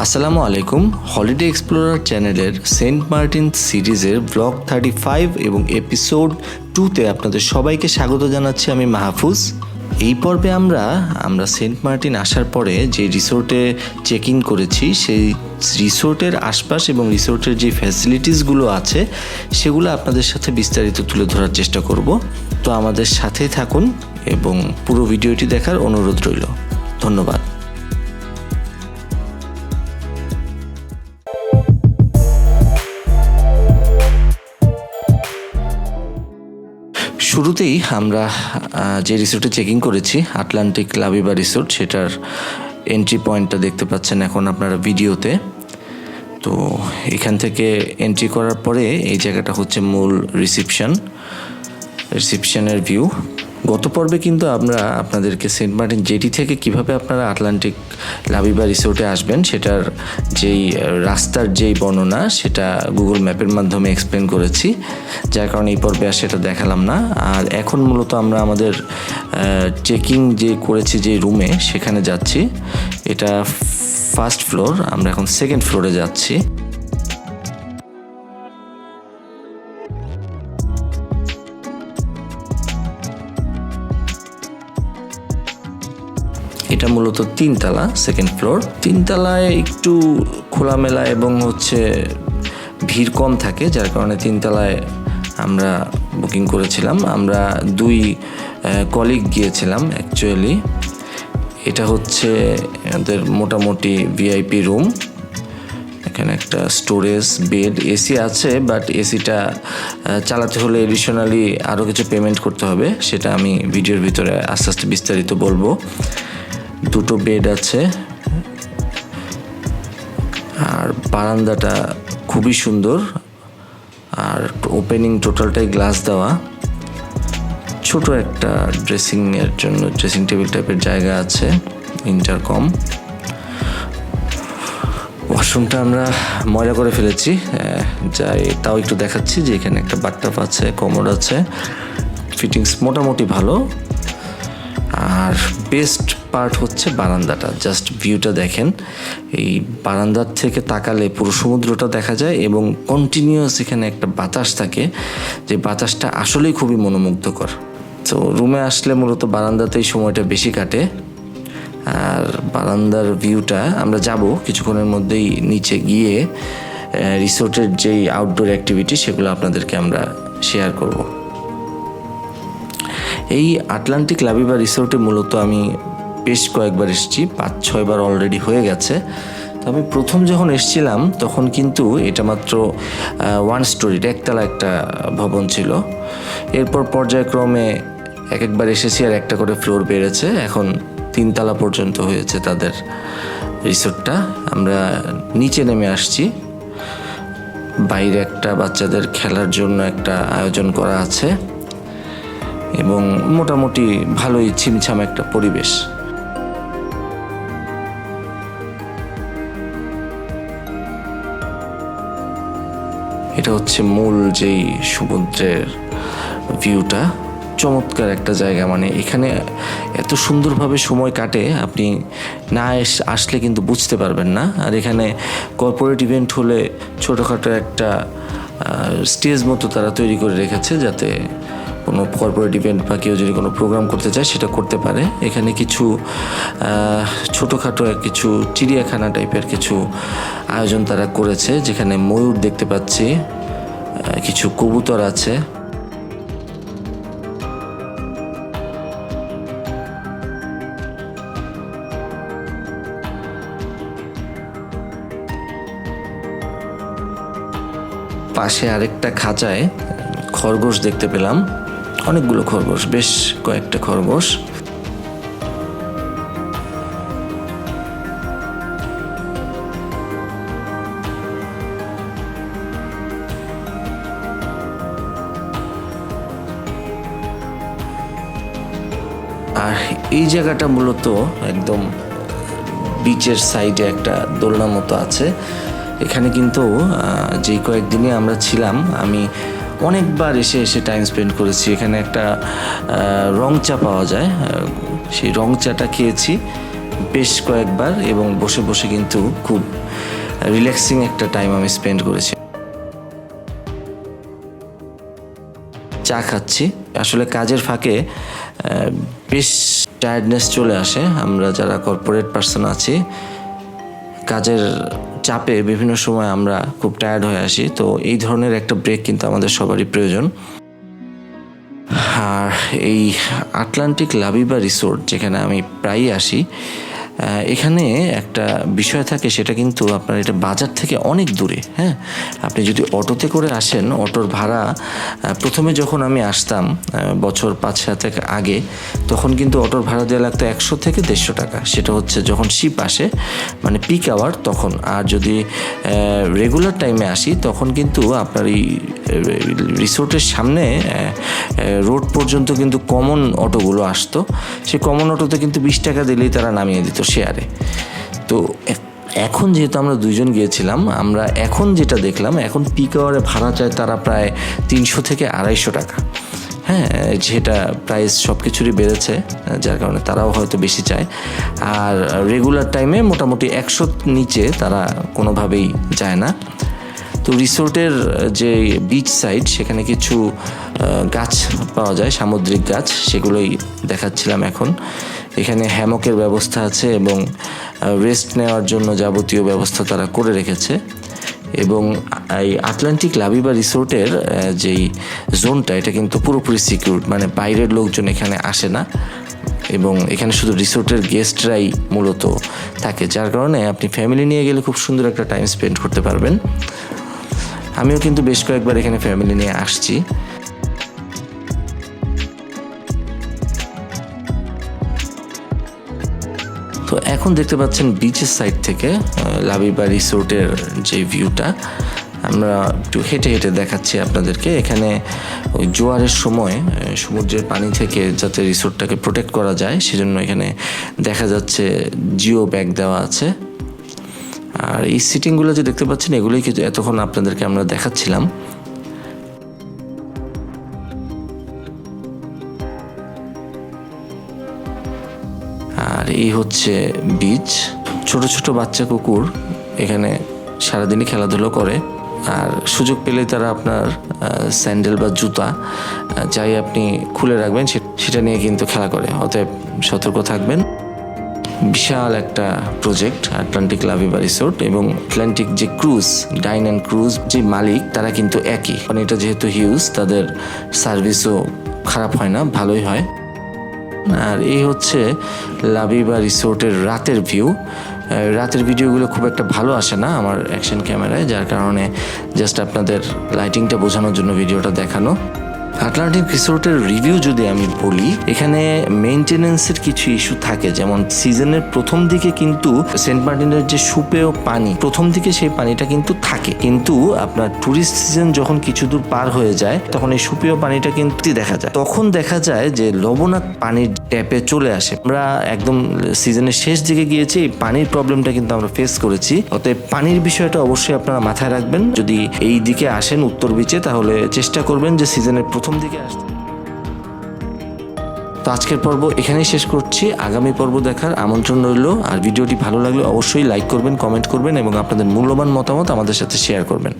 আসসালামু আলাইকুম holiday explorer চ্যানেলের সেন্ট মার্টিন সিরিজের ব্লগ থার্টি ফাইভ এবং এপিসোড টুতে আপনাদের সবাইকে স্বাগত জানাচ্ছি আমি মাহফুজ। এই পর্বে আমরা আমরা সেন্ট মার্টিন আসার পরে যে রিসোর্টে চেক ইন করেছি, সেই রিসোর্টের আশপাশ এবং রিসোর্টের যে ফ্যাসিলিটিসগুলো আছে, সেগুলো আপনাদের সাথে বিস্তারিত তুলে ধরার চেষ্টা করব। তো আমাদের সাথেই থাকুন এবং পুরো ভিডিওটি দেখার অনুরোধ রইল। ধন্যবাদ। শুরুতেই আমরা যে রিসোর্টে চেকিং করেছি আটলান্টিক লাভিবা রিসোর্ট সেটার এন্ট্রি পয়েন্টটা দেখতে পাচ্ছেন এখন আপনারা ভিডিওতে তো এখান থেকে এন্ট্রি করার পরে এই জায়গাটা হচ্ছে মূল রিসিপশন রিসিপশনের ভিউ গত পর্বে কিন্তু আমরা আপনাদেরকে সেন্ট মার্টিন জেটি থেকে কীভাবে আপনারা আটলান্টিক লাভিবা রিসোর্টে আসবেন, সেটার যেই রাস্তার যেই বর্ণনা, সেটা গুগল ম্যাপের মাধ্যমে এক্সপ্লেন করেছি। যার কারণে এই পর্বে আর সেটা দেখালাম না। আর এখন মূলত আমরা আমাদের চেকিং যে করেছি যে রুমে, সেখানে যাচ্ছি। এটা ফার্স্ট ফ্লোর আমরা এখন সেকেন্ড ফ্লোরে যাচ্ছি। এটা মূলত তিনতলা সেকেন্ড ফ্লোর তিনতলায় একটু খোলামেলা এবং হচ্ছে ভিড় কম থাকে, যার কারণে তিনতলায় আমরা বুকিং করেছিলাম। আমরা দুই কলিগ গিয়েছিলাম অ্যাকচুয়ালি এটা হচ্ছে আমাদের মোটামুটি ভিআইপি রুম এখানে একটা স্টোরেজ বেড এসি আছে বাট এসিটা চালাতে হলে এডিশনালি আরও কিছু পেমেন্ট করতে হবে। সেটা আমি ভিডিওর ভিতরে আস্তে আস্তে বিস্তারিত বলব। দুটো বেড আছে। আর বারান্দাটা খুবই সুন্দর। আর ওপেনিং টোটালটাই গ্লাস দেওয়া। ছোট একটা ড্রেসিং এর জন্য ড্রেসিং টেবিল টাইপের জায়গা আছে ইন্টারকম ওয়াশরুমটা আমরা ময়লা করে ফেলেছি যাই তাও একটু দেখাচ্ছি যে এখানে একটা বাথটাব আছে কমোড আছে। ফিটিংস মোটামুটি ভালো। আর বেস্ট পার্ট হচ্ছে বারান্দাটা। জাস্ট ভিউটা দেখেন। এই বারান্দার থেকে তাকালে পুরো সমুদ্রটা দেখা যায় এবং কন্টিনিউয়াস এখানে একটা বাতাস থাকে, যে বাতাসটা আসলেই খুবই মনোমুগ্ধকর। তো রুমে আসলে মূলত বারান্দাতেই সময়টা বেশি কাটে। আর বারান্দার ভিউটা আমরা যাব কিছুক্ষণের মধ্যেই নিচে গিয়ে রিসোর্টের যেই আউটডোর অ্যাক্টিভিটি সেগুলো আপনাদেরকে আমরা শেয়ার করব। এই আটলান্টিক লাভিবা রিসোর্টে মূলত আমি বেশ কয়েকবার এসেছি, পাঁচ, ছয়বার অলরেডি হয়ে গেছে। তো আমি প্রথম যখন এসেছিলাম, তখন কিন্তু এটা মাত্র ওয়ান স্টোরির একতলা একটা ভবন ছিল। এরপর পর্যায়ক্রমে এক একবার এসেছি আর একটা করে ফ্লোর বেড়েছে। এখন তিনতলা পর্যন্ত হয়েছে তাদের রিসোর্টটা। আমরা নিচে নেমে আসছি। বাইরে একটা বাচ্চাদের খেলার জন্য একটা আয়োজন করা আছে। এবং মোটামুটি ভালোই ছিমছাম একটা পরিবেশ। এটা হচ্ছে মূল যেই সমুদ্রের ভিউটা চমৎকার একটা জায়গা মানে এখানে এত সুন্দরভাবে সময় কাটে, আপনি না এস- আসলে কিন্তু বুঝতে পারবেন না। আর এখানে কর্পোরেট ইভেন্ট হলে ছোটোখাটো একটা স্টেজ মতো তারা তৈরি করে রেখেছে যাতে কোনো কর্পোরেট ইভেন্ট বা কেউ যদি কোনো প্রোগ্রাম করতে চায়, সেটা করতে পারে। এখানে কিছু ছোটোখাটো কিছু চিড়িয়াখানা টাইপের কিছু আয়োজন তারা করেছে, যেখানে ময়ূর দেখতে পাচ্ছি কিছু কবুতর আছে। পাশে আরেকটা খাঁচায় খরগোশ দেখতে পেলাম। অনেকগুলো খরগোশ, বেশ কয়েকটা খরগোশ। আর এই জায়গাটা মূলত একদম বিচের সাইডে একটা দোলনা মতো আছে। এখানে কিন্তু যেই কয়েকদিনে আমরা ছিলাম, আমি অনেকবার এসে এসে টাইম স্পেন্ড করেছি। এখানে একটা রং চা পাওয়া যায়। সেই রং চাটা খেয়েছি বেশ কয়েকবার এবং বসে বসে কিন্তু খুব রিল্যাক্সিং একটা টাইম আমি স্পেন্ড করেছি। চা খাচ্ছি। আসলে কাজের ফাঁকে বেশ টায়ার্ডনেস চলে আসে। আমরা যারা কর্পোরেট পার্সন আছি, কাজের চাপে বিভিন্ন সময় আমরা খুব টায়ার্ড হয়ে আসি, তো এই ধরনের একটা ব্রেক কিন্তু আমাদের সবারই প্রয়োজন। আর এই আটলান্টিক লাবিবা রিসোর্ট যেখানে আমি প্রায়ই আসি এখানে একটা বিষয় থাকে, সেটা কিন্তু আপনার এটা বাজার থেকে অনেক দূরে হ্যাঁ? আপনি যদি অটোতে করে আসেন, অটোর ভাড়া প্রথমে যখন আমি আসতাম বছর পাঁচ সাতেক আগে, তখন কিন্তু অটোর ভাড়া দেওয়া লাগতো একশো থেকে দেড়শো টাকা। সেটা হচ্ছে যখন শিপ আসে মানে পিক আওয়ার তখন। আর যদি রেগুলার টাইমে আসি, তখন কিন্তু আপনার এই রিসোর্টের সামনে রোড পর্যন্ত কিন্তু কমন অটোগুলো আসতো। সেই কমন অটোতে কিন্তু বিশ টাকা দিলেই তারা নামিয়ে দিত। শেয়ারে তো এখন যেহেতু আমরা দুইজন গিয়েছিলাম, আমরা এখন যেটা দেখলাম, এখন পিক আওয়ারে ভাড়া চায় তারা প্রায় তিনশো থেকে আড়াইশো টাকা। হ্যাঁ যেটা প্রাইস সব কিছুরই বেড়েছে, যার কারণে তারাও হয়তো বেশি চায়। আর রেগুলার টাইমে মোটামুটি একশো নিচে তারা কোনোভাবেই যায় না। তো রিসোর্টের যে বিচ সাইড সেখানে কিছু গাছ পাওয়া যায়, সামুদ্রিক গাছ, সেগুলোই দেখাচ্ছিলাম এখন। এখানে হ্যামকের ব্যবস্থা আছে এবং রেস্ট নেওয়ার জন্য যাবতীয় ব্যবস্থা তারা করে রেখেছে। এবং এই আটলান্টিক লাবিবা রিসোর্টের যেই জোনটা এটা কিন্তু পুরোপুরি সিকিউর মানে বাইরের লোকজন এখানে আসে না। এবং এখানে শুধু রিসোর্টের গেস্টরাই মূলত থাকে, যার কারণে আপনি ফ্যামিলি নিয়ে গেলে খুব সুন্দর একটা টাইম স্পেন্ড করতে পারবেন। আমিও কিন্তু বেশ কয়েকবার এখানে ফ্যামিলি নিয়ে আসছি। তো এখন দেখতে পাচ্ছেন বিচের সাইড থেকে লাবিবা রিসোর্টের যে ভিউটা আমরা একটু হেঁটে হেঁটে দেখাচ্ছি আপনাদেরকে। এখানে ওই জোয়ারের সময় সমুদ্রের পানি থেকে যাতে রিসোর্টটাকে প্রোটেক্ট করা যায়, সেজন্য এখানে দেখা যাচ্ছে জিও ব্যাগ দেওয়া আছে। আর এই সিটিংগুলো যে দেখতে পাচ্ছেন, এগুলোই কিন্তু এতক্ষণ আপনাদেরকে আমরা দেখাচ্ছিলাম। আর এই হচ্ছে বিচ ছোট ছোট বাচ্চা কুকুর এখানে সারাদিনই খেলাধুলো করে। আর সুযোগ পেলে তারা আপনার স্যান্ডেল বা জুতা যাই আপনি খুলে রাখবেন সেটা নিয়ে কিন্তু খেলা করে। অতএব সতর্ক থাকবেন। বিশাল একটা প্রজেক্ট আটলান্টিক লাভিবা রিসোর্ট এবং আটলান্টিক যে ক্রুজ ডাইন অ্যান্ড ক্রুজ যে মালিক, তারা কিন্তু একই। মানে এটা যেহেতু হিউজ তাদের সার্ভিসও খারাপ হয় না, ভালোই হয়। আর এই হচ্ছে লাভিবা রিসোর্টের রাতের ভিউ। রাতের ভিডিওগুলো খুব একটা ভালো আসে না আমার অ্যাকশন ক্যামেরায়, যার কারণে জাস্ট আপনাদের লাইটিংটা বোঝানোর জন্য ভিডিওটা দেখানো। আটলান্টিক রিসোর্টের রিভিউ যদি আমি বলি, এখানে মেনটেনেন্সের কিছু ইস্যু থাকে। যেমন সিজনের প্রথম দিকে কিন্তু সেন্ট মার্টিনের যে সুপেয় পানি, প্রথম দিকে সেই পানিটা কিন্তু থাকে। কিন্তু আপনার টুরিস্ট সিজন যখন কিছু দূর পার হয়ে যায়, তখন এই সুপেয় পানিটা কিন্তু দেখা যায়। তখন দেখা যায় যে লবণাক্ত পানির ট্যাপে চলে আসে। আমরা একদম সিজনের শেষ দিকে গিয়েছি, এই পানির প্রবলেমটা কিন্তু আমরা ফেস করেছি। অতএব পানির বিষয়টা অবশ্যই আপনারা মাথায় রাখবেন। যদি এই দিকে আসেন উত্তর বিচে তাহলে চেষ্টা করবেন যে সিজনের প্রথম দিকে আসতে। তো আজকের পর্ব এখানেই শেষ করছি। আগামী পর্ব দেখার আমন্ত্রণ রইল। আর ভিডিওটি ভালো লাগলে অবশ্যই লাইক করবেন কমেন্ট করবেন এবং আপনাদের মূল্যবান মতামত আমাদের সাথে শেয়ার করবেন।